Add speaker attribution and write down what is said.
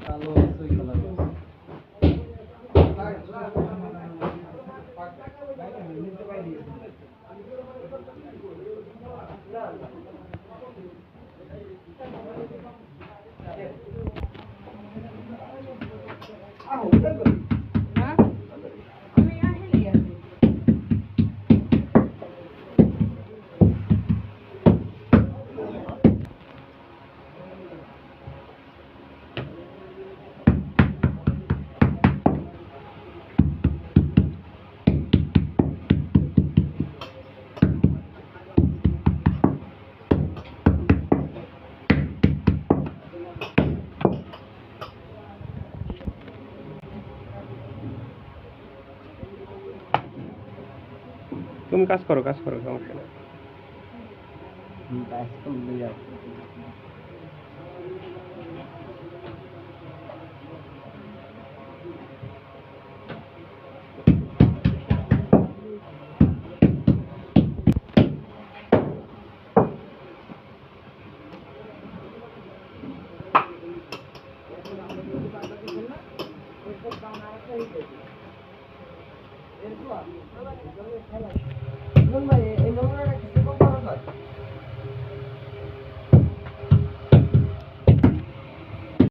Speaker 1: কালো সুই কালার
Speaker 2: হ্যাঁ
Speaker 3: তুমি কাজ করো কাজ করো সমস্যা নেই।
Speaker 1: কাজ করলে
Speaker 4: Gracias.